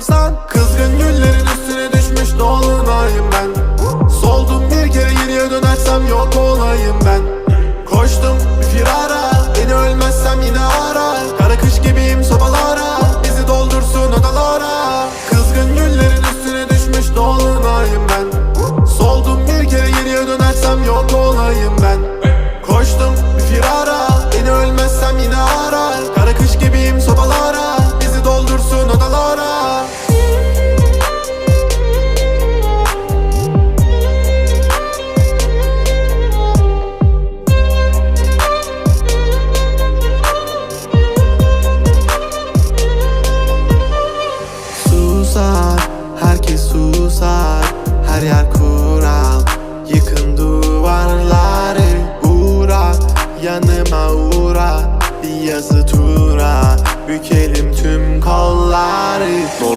istiyorsan Kızgın güllerin üstüne düşmüş dolunayım ben. Soldum bir kere geriye dönersem yok olayım ben. Koştum bir firara Beni ölmezsem yine ara. Kara kış gibiyim sobalara Bizi doldursun odalara Kızgın güllerin üstüne düşmüş dolunayım ben. Soldum bir kere geriye dönersem yok olayım Susar, herkes susar Her yer kural. Yıkın duvarları Uğra, yanıma uğra Bir yazı tura. Bükelim tüm kolları